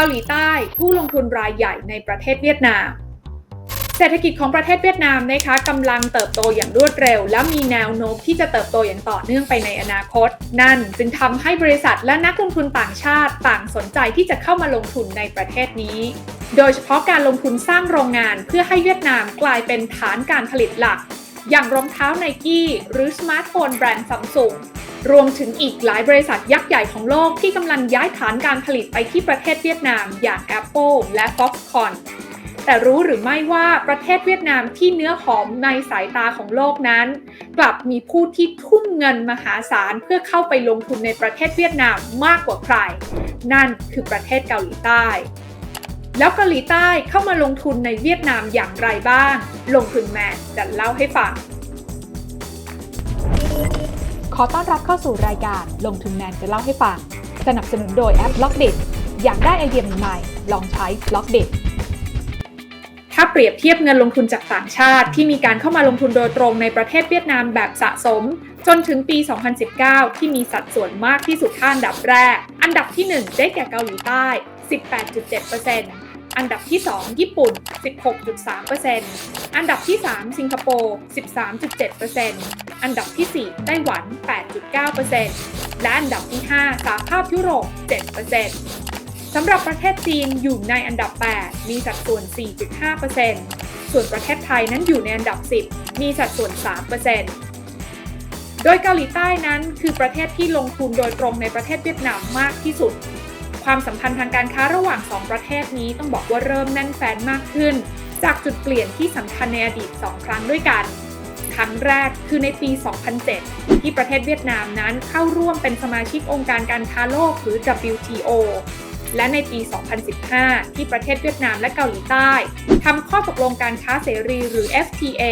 าหลีใต้ผู้ลงทุนรายใหญ่ในประเทศเวียดนาม เศรษฐกิจของประเทศเวียดนามนะคะกำลังเติบโตอย่างรวดเร็ว และมีแนวโน้มที่จะเติบโตอย่างต่อเนื่องไปในอนาคต นั่นจึงทำให้บริษัทและนักลงทุนต่างชาติต่างสนใจที่จะเข้ามาลงทุนในประเทศนี้ โดยเฉพาะการลงทุนสร้างโรงงานเพื่อให้เวียดนามกลายเป็นฐานการผลิตหลัก อย่างรองเท้าไนกี้หรือสมาร์ทโฟนแบรนด์ซัมซุง รวมถึงอีกหลายบริษัทยักษ์ใหญ่ของโลกที่กำลังย้ายฐานการผลิตไปที่ประเทศเวียดนามอย่าง Apple และ Foxconn แต่รู้หรือไม่ว่าประเทศเวียดนามที่เนื้อหอมในสายตาของโลกนั้น กลับมีผู้ที่ทุ่มเงินมหาศาลเพื่อเข้าไปลงทุนในประเทศเวียดนามมากกว่าใคร นั่นคือประเทศเกาหลีใต้ แล้วเกาหลีใต้เข้ามาลงทุนในเวียดนามอย่างไรบ้าง ลงทุนแมนจะเล่าให้ฟัง ขอต้อนรับเข้าสู่รายการลงทุนแมนจะเล่าให้ฟัง สนับสนุนโดยแอป b ล็อกเดอยากได้ไอเดียใหม่ๆลองใช้ b ล็อกเดถ้าเปรียบเทียบเงินลงทุนจากต่างชาติ ที่มีการเข้ามาลงทุนโดยตรงในประเทศเวียดนามแบบสะสม จนถึงปี 2019 ที่มีสัดส่วนมากที่สุดท่าอันดับแรก อันดับที่ 1 ได้แก่เกาหลีใต้ 18.7% อันดับที่ 2 ญี่ปุ่น 16.3%อันดับที่ 3 สิงคโปร์ 13.7%อันดับที่ 4 ไต้หวัน 8.9%และอันดับที่ 5 สหภาพยุโรป 7%สำหรับประเทศจีนอยู่ในอันดับ 8 มีสัดส่วน 4.5%ส่วนประเทศไทยนั้นอยู่ในอันดับ 10 มีสัดส่วน 3%โดยเกาหลีใต้นั้นคือประเทศที่ลงทุนโดยตรงในประเทศเวียดนามมากที่สุด ความสัมพันธ์ทางการค้าระหว่าง 2 ประเทศนี้ต้องบอกว่าเริ่มแน่นแฟนมากขึ้น จากจุดเปลี่ยนที่สำคัญในอดีต 2 ครั้งด้วยกัน ครั้งแรกคือในปี 2007 ที่ประเทศเวียดนามนั้นเข้าร่วมเป็นสมาชิกองค์การการค้าโลกหรือ WTO และในปี 2015 ที่ประเทศเวียดนามและเกาหลีใต้ทำข้อตกลงการค้าเสรีหรือ FTA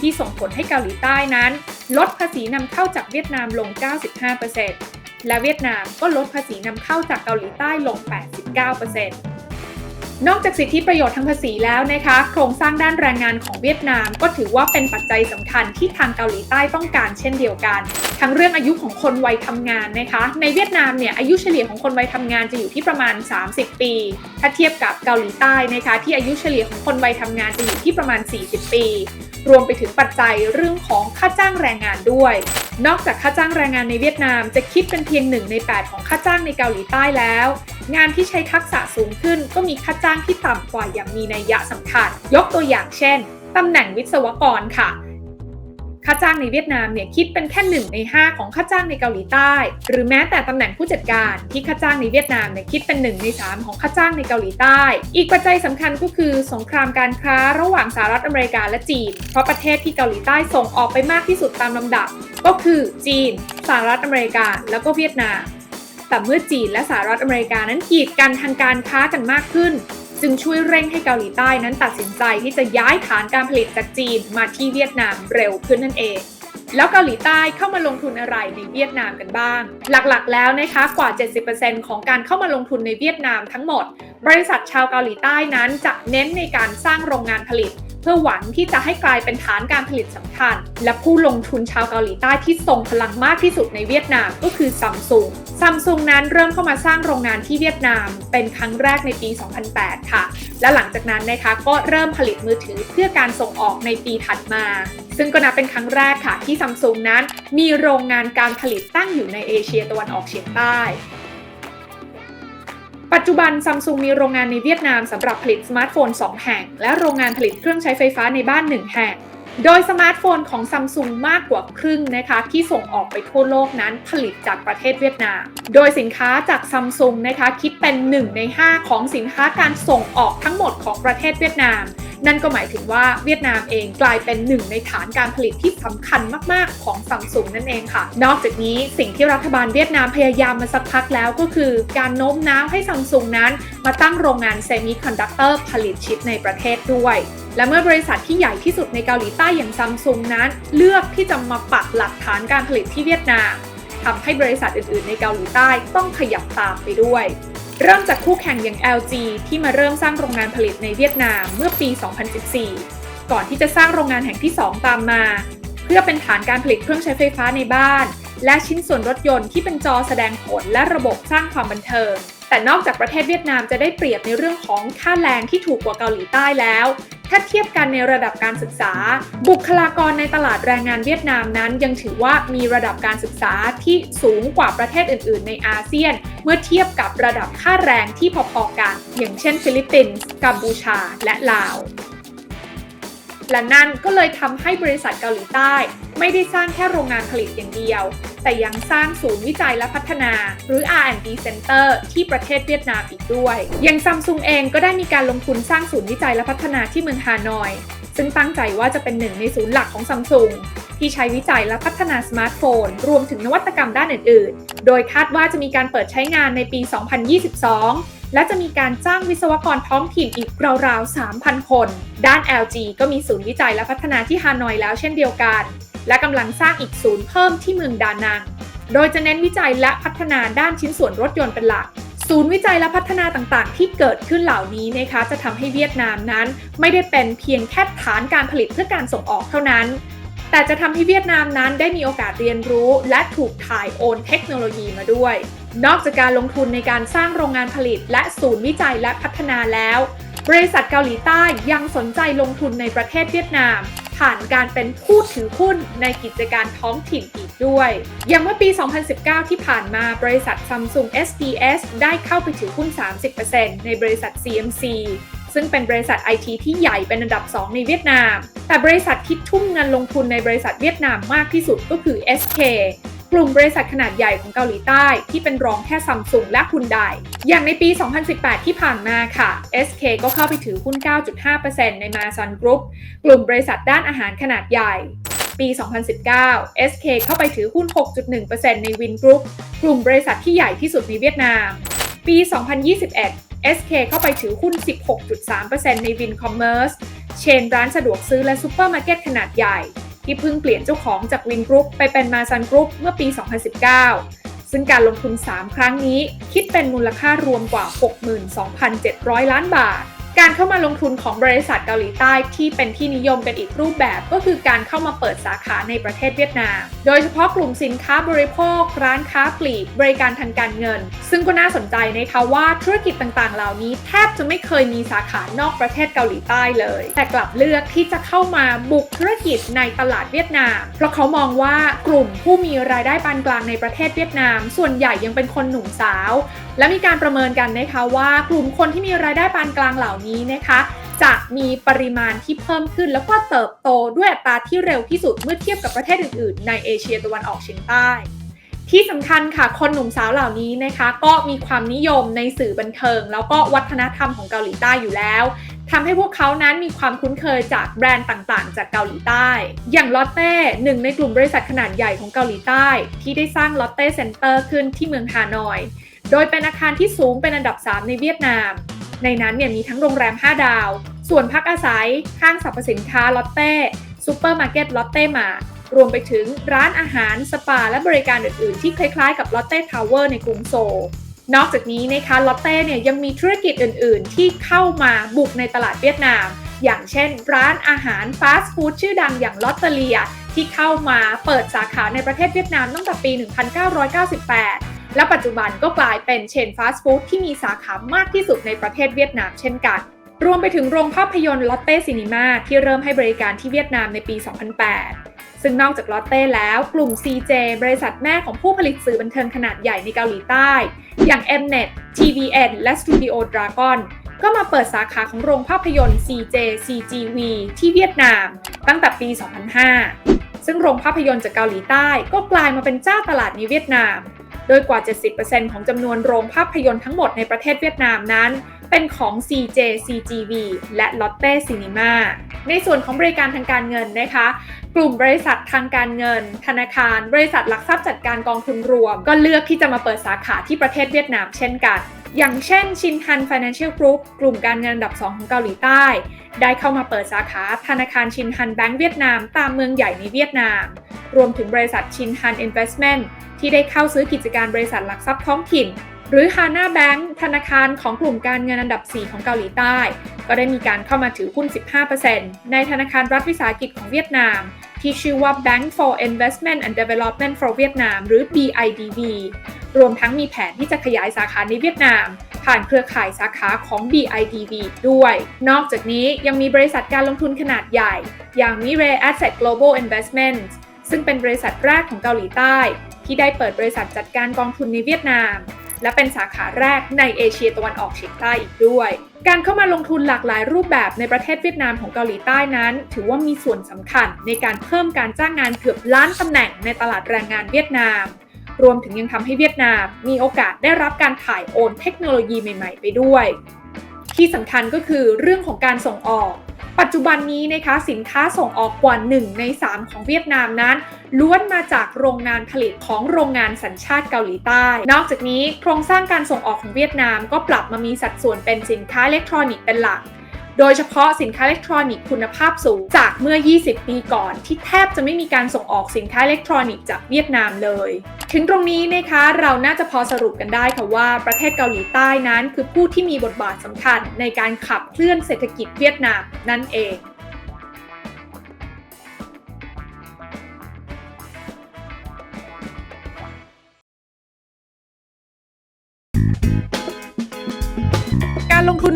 ที่ส่งผลให้เกาหลีใต้นั้น ลดภาษีนำเข้าจากเวียดนามลง 95% และเวียดนามก็ลดภาษีนำเข้าจากเกาหลีใต้ลง 89%นอกจากสิทธิประโยชน์ทางภาษีแล้วนะคะ โครงสร้างด้านแรงงานของเวียดนามก็ถือว่าเป็นปัจจัยสำคัญที่ทางเกาหลีใต้ต้องการเช่นเดียวกัน ทั้งเรื่องอายุของคนวัยทำงานนะคะ ในเวียดนามเนี่ยอายุเฉลี่ยของคนวัยทำงานจะอยู่ที่ประมาณ 30 ปี ถ้าเทียบกับเกาหลีใต้นะคะ ที่อายุเฉลี่ยของคนวัยทำงานจะอยู่ที่ประมาณ 40 ปี รวมไปถึงปัจจัยเรื่องของค่าจ้างแรงงานด้วย นอกจากค่าจ้างแรงงานในเวียดนามจะคิดเป็นเพียงหนึ่งใน 8 ของค่าจ้างในเกาหลีใต้แล้ว งานที่ใช้ทักษะสูงขึ้นก็มีค่าจ้างที่ต่ำกว่าอย่างมีนัยยะสำคัญ ยกตัวอย่างเช่นตำแหน่งวิศวกรค่ะาจ้างในเวียดนามเนี่ยคิดเป็นแค่หนึ่งใน 5 ของค่าจ้างในเกาหลีใต้ หรือแม้แต่ตำแหน่งผู้จัดการที่ค่าจ้างในเวียดนามเนี่ยคิดเป็น 1 ใน 3 ของค่าจ้างในเกาหลีใต้ อีกปัจจัยสำคัญก็คือสงครามการค้าระหว่างสหรัฐอเมริกาและจีน เพราะประเทศที่เกาหลีใต้ส่งออกไปมากที่สุดตามลำดับ ก็คือจีน สหรัฐอเมริกา แล้วก็เวียดนามแต่เมื่อจีนและสหรัฐอเมริกานั้นกีดกันทางการค้ากันมากขึ้น จึงช่วยเร่งให้เกาหลีใต้นั้นตัดสินใจที่จะย้ายฐานการผลิตจากจีนมาที่เวียดนามเร็วขึ้นนั่นเองแล้วเกาหลีใต้เข้ามาลงทุนอะไรในเวียดนามกันบ้าง หลักๆ แล้วนะคะกว่า 70%ของการเข้ามาลงทุนในเวียดนามทั้งหมด บริษัทชาวเกาหลีใต้นั้นจะเน้นในการสร้างโรงงานผลิต เพื่อหวังที่จะให้กลายเป็นฐานการผลิตสำคัญ และผู้ลงทุนชาวเกาหลีใต้ที่ทรงพลังมากที่สุดในเวียดนามก็คือซัมซุงซัมซุงนั้นเริ่มเข้ามาสร้างโรงงานที่เวียดนาม เป็นครั้งแรกในปี 2008 ค่ะ และหลังจากนั้นนะคะก็เริ่มผลิตมือถือเพื่อการส่งออกในปีถัดมา ซึ่งก็นับเป็นครั้งแรกค่ะที่ซัมซุงนั้น มีโรงงานการผลิตตั้งอยู่ในเอเชียตะวันออกเฉียงใต้ ปัจจุบันซัมซุงมีโรงงานในเวียดนามสำหรับผลิตสมาร์ทโฟน 2 แห่ง และโรงงานผลิตเครื่องใช้ไฟฟ้าในบ้าน 1 แห่ง โดยสมาร์ทโฟนของซัมซุงมากกว่าครึ่งนะคะที่ส่งออกไปทั่วโลกนั้นผลิตจากประเทศเวียดนาม โดยสินค้าจากซัมซุงนะคะคิดเป็น 1 ใน 5 ของสินค้าการส่งออกทั้งหมดของประเทศเวียดนาม นั่นก็หมายถึงว่าเวียดนามเองกลายเป็นหนึ่งในฐานการผลิตที่สำคัญมาก ๆ ของซัมซุงนั่นเองค่ะ นอกจากนี้สิ่งที่รัฐบาลเวียดนามพยายามมาสักพักแล้วก็คือ การโน้มน้าวให้ซัมซุงนั้น มาตั้งโรงงานเซมิคอนดักเตอร์ผลิตชิปในประเทศด้วย และเมื่อบริษัทที่ใหญ่ที่สุดในเกาหลีใต้อย่างซัมซุงนั้น เลือกที่จะมาปักหลักฐานการผลิตที่เวียดนามทำให้บริษัทอื่นๆ ในเกาหลีใต้ต้องขยับตามไปด้วย เริ่มจากคู่แข่งอย่าง LG ที่มาเริ่มสร้างโรงงานผลิตในเวียดนามเมื่อปี 2014 ก่อนที่จะสร้างโรงงานแห่งที่ 2 ตามมา เพื่อเป็นฐานการผลิตเครื่องใช้ไฟฟ้าในบ้าน และชิ้นส่วนรถยนต์ที่เป็นจอแสดงผลและระบบสร้างความบันเทิงแต่นอกจากประเทศเวียดนามจะได้เปรียบในเรื่องของค่าแรงที่ถูกกว่าเกาหลีใต้แล้ว ถ้าเทียบกันในระดับการศึกษา บุคลากรในตลาดแรงงานเวียดนามนั้น ยังถือว่ามีระดับการศึกษาที่สูงกว่าประเทศอื่น ๆ ในอาเซียน เมื่อเทียบกับระดับค่าแรงที่พอๆกัน อย่างเช่น ฟิลิปปินส์กัมพูชา และลาว และนั่นก็เลยทำให้บริษัทเกาหลีใต้ ไม่ได้สร้างแค่โรงงานผลิตอย่างเดียว แต่ยังสร้างศูนย์วิจัยและพัฒนา หรือ R&D Center ที่ประเทศเวียดนามอีกด้วย อย่างซัมซุงเองก็ได้มีการลงทุนสร้างศูนย์วิจัยและพัฒนาที่เมืองฮานอย ซึ่งตั้งใจว่าจะเป็นหนึ่งในศูนย์หลักของซัมซุงที่ใช้วิจัยและพัฒนาสมาร์ทโฟน รวมถึงนวัตกรรมด้านอื่น ๆ โดยคาดว่าจะมีการเปิดใช้งานในปี 2022 และจะมีการจ้างวิศวกรท้องถิ่นอีกราวๆ 3,000 คน ด้าน LG ก็มีศูนย์วิจัยและพัฒนาที่ฮานอยแล้วเช่นเดียวกัน และกำลังสร้างอีกศูนย์เพิ่มที่เมืองดานัง โดยจะเน้นวิจัยและพัฒนาด้านชิ้นส่วนรถยนต์เป็นหลัก ศูนย์วิจัยและพัฒนาต่างๆ ที่เกิดขึ้นเหล่านี้นะคะจะทำให้เวียดนามนั้น ไม่ได้เป็นเพียงแค่ฐานการผลิตเพื่อการส่งออกเท่านั้น แต่จะทำให้เวียดนามนั้นได้มีโอกาสเรียนรู้ และถูกถ่ายโอนเทคโนโลยีมาด้วย นอกจากการลงทุนในการสร้างโรงงานผลิต และศูนย์วิจัยและพัฒนาแล้ว บริษัทเกาหลีใต้ยังสนใจลงทุนในประเทศเวียดนามผ่านการเป็นผู้ถือหุ้นในกิจการท้องถิ่นอีกด้วย อย่างเมื่อปี 2019 ที่ผ่านมาบริษัท Samsung SDS ได้เข้าไปถือหุ้น 30%ในบริษัท CMC ซึ่งเป็นบริษัทไอทีที่ใหญ่เป็นอันดับ 2 ในเวียดนาม แต่บริษัทที่ทุ่มเงินลงทุนในบริษัทเวียดนามมากที่สุดก็คือ SK กลุ่มบริษัทขนาดใหญ่ของเกาหลีใต้ที่เป็นรองแค่ซัมซุงและฮุนไดอย่างในปี 2018 ที่ผ่านมาค่ะ SK ก็เข้าไปถือหุ้น 9.5%ในมาซันกรุ๊ปกลุ่มบริษัทด้านอาหารขนาดใหญ่ ปี 2019 SK เข้าไปถือหุ้น 6.1%ในวินกรุ๊ปกลุ่มบริษัทที่ใหญ่ที่สุดในเวียดนาม ปี 2021 SK เข้าไปถือหุ้น 16.3%ในวินคอมเมอร์สเชนร้านสะดวกซื้อและซูเปอร์มาร์เก็ตขนาดใหญ่ ที่เพิ่งเปลี่ยนเจ้าของจากวินกรุ๊ปไปเป็นมาซันกรุ๊ปเมื่อปี 2019 ซึ่งการลงทุน 3 ครั้งนี้คิดเป็นมูลค่ารวมกว่า 62,700 ล้านบาท การเข้ามาลงทุนของบริษัทเกาหลีใต้ที่เป็นที่นิยมกันอีกรูปแบบก็คือการเข้ามาเปิดสาขาในประเทศเวียดนาม โดยเฉพาะกลุ่มสินค้าบริโภค ร้านค้าปลีก บริการทางการเงิน ซึ่งก็น่าสนใจนะคะว่าธุรกิจต่างๆ เหล่านี้แทบจะไม่เคยมีสาขานอกประเทศเกาหลีใต้เลย แต่กลับเลือกที่จะเข้ามาบุกธุรกิจในตลาดเวียดนาม เพราะเขามองว่ากลุ่มผู้มีรายได้ปานกลางในประเทศเวียดนาม ส่วนใหญ่ยังเป็นคนหนุ่มสาว และมีการประเมินกันนะคะว่ากลุ่มคนที่มีรายได้ปานกลางเหล่านี้นะคะ จะมีปริมาณที่เพิ่มขึ้น แล้วก็เติบโตด้วยอัตราที่เร็วที่สุดเมื่อเทียบกับประเทศอื่น ๆ ในเอเชียตะวันออกเฉียงใต้ ที่สำคัญค่ะคนหนุ่มสาวเหล่านี้นะคะ ก็มีความนิยมในสื่อบันเทิง แล้วก็วัฒนธรรมของเกาหลีใต้อยู่แล้วทำให้พวกเขานั้นมีความคุ้นเคยจากแบรนด์ต่างๆ จากเกาหลีใต้ อย่างลอตเต้หนึ่งในกลุ่มบริษัทขนาดใหญ่ของเกาหลีใต้ ที่ได้สร้างลอตเต้เซ็นเตอร์ขึ้นที่เมืองฮานอย โดยเป็นอาคารที่สูงเป็นอันดับ 3 ในเวียดนาม ในนั้นเนี่ยมีทั้งโรงแรม 5 ดาว ส่วนพักอาศัย ห้างสรรพสินค้าลอตเต้ซูเปอร์มาร์เก็ตลอตเต้มารวมไปถึงร้านอาหาร สปา และบริการอื่น ๆ ที่คล้าย ๆ กับลอตเต้ทาวเวอร์ในกรุงโซลนอกจากนี้นะคะลอตเต้เนี่ยยังมีธุรกิจอื่น ๆ ที่เข้ามาบุกในตลาดเวียดนาม อย่างเช่น ร้านอาหารฟาสต์ฟู้ดชื่อดังอย่างลอตเตเลียที่เข้ามาเปิดสาขาในประเทศเวียดนามตั้งแต่ปี 1998 และปัจจุบันก็กลายเป็นเชนฟาสต์ฟู้ดที่มีสาขามากที่สุดในประเทศเวียดนามเช่นกัน รวมไปถึงโรงภาพยนตร์ลอตเต้ซินีมาที่เริ่มให้บริการที่เวียดนามในปี 2008 ซึ่งนอกจากลอตเต้แล้วกลุ่ม CJ บริษัทแม่ของผู้ผลิตสื่อบันเทิงขนาดใหญ่ในเกาหลีใต้ อย่าง Mnet, TVN และ Studio Dragon ก็มาเปิดสาขาของโรงภาพยนตร์ CJ CGV ที่เวียดนาม ตั้งแต่ปี 2005 ซึ่งโรงภาพยนตร์จากเกาหลีใต้ก็กลายมาเป็นเจ้าตลาดในเวียดนาม โดยกว่า 70%ของจำนวนโรงภาพยนตร์ทั้งหมดในประเทศเวียดนามนั้น เป็นของ CJ CGV และ Lotte Cinema ในส่วนของบริการทางการเงินนะคะ กลุ่มบริษัททางการเงิน ธนาคาร บริษัทหลักทรัพย์จัดการกองทุนรวม ก็เลือกที่จะมาเปิดสาขาที่ประเทศเวียดนามเช่นกัน อย่างเช่นชินฮัน Financial Group กลุ่มการเงินอันดับ 2 ของเกาหลีใต้ ได้เข้ามาเปิดสาขาธนาคารชินฮันแบงก์เวียดนามตามเมืองใหญ่ในเวียดนาม รวมถึงบริษัทชินฮัน Investment ที่ได้เข้าซื้อกิจการบริษัทหลักทรัพย์ท้องถิ่น หรือ Hana Bank ธนาคารของกลุ่มการเงินอันดับ 4 ของเกาหลีใต้ ก็ได้มีการเข้ามาถือหุ้น 15%ในธนาคารรัฐวิสาหกิจของเวียดนาม ที่ชื่อว่า Bank for Investment and Development for Vietnam หรือ BIDV รวมทั้งมีแผนที่จะขยายสาขาในเวียดนาม ผ่านเครือข่ายสาขาของ BIDV ด้วย นอกจากนี้ยังมีบริษัทการลงทุนขนาดใหญ่ อย่าง Mirae Asset Global Investments ซึ่งเป็นบริษัทแรกของเกาหลีใต้ ที่ได้เปิดบริษัทจัดการกองทุนในเวียดนาม และเป็นสาขาแรกในเอเชียตะวันออกเฉียงใต้อีกด้วย การเข้ามาลงทุนหลากหลายรูปแบบในประเทศเวียดนามของเกาหลีใต้นั้น ถือว่ามีส่วนสำคัญในการเพิ่มการจ้างงานเกือบล้านตำแหน่งในตลาดแรงงานเวียดนาม รวมถึงยังทำให้เวียดนามมีโอกาสได้รับการถ่ายโอนเทคโนโลยีใหม่ ๆ ไปด้วย ที่สำคัญก็คือเรื่องของการส่งออก ปัจจุบันนี้นะคะสินค้าส่งออกกว่า 1 ใน 3 ของเวียดนามนั้น ล้วนมาจากโรงงานผลิตของโรงงานสัญชาติเกาหลีใต้ นอกจากนี้โครงสร้างการส่งออกของเวียดนามก็ปรับมามีสัดส่วนเป็นสินค้าอิเล็กทรอนิกส์เป็นหลัก โดยเฉพาะสินค้าอิเล็กทรอนิกส์คุณภาพสูง จากเมื่อ 20 ปีก่อน ที่แทบจะไม่มีการส่งออกสินค้าอิเล็กทรอนิกส์จากเวียดนามเลย ถึงตรงนี้นะคะเราน่าจะพอสรุปกันได้ค่ะว่าประเทศเกาหลีใต้นั้นคือผู้ที่มีบทบาทสำคัญในการขับเคลื่อนเศรษฐกิจเวียดนามนั่นเอง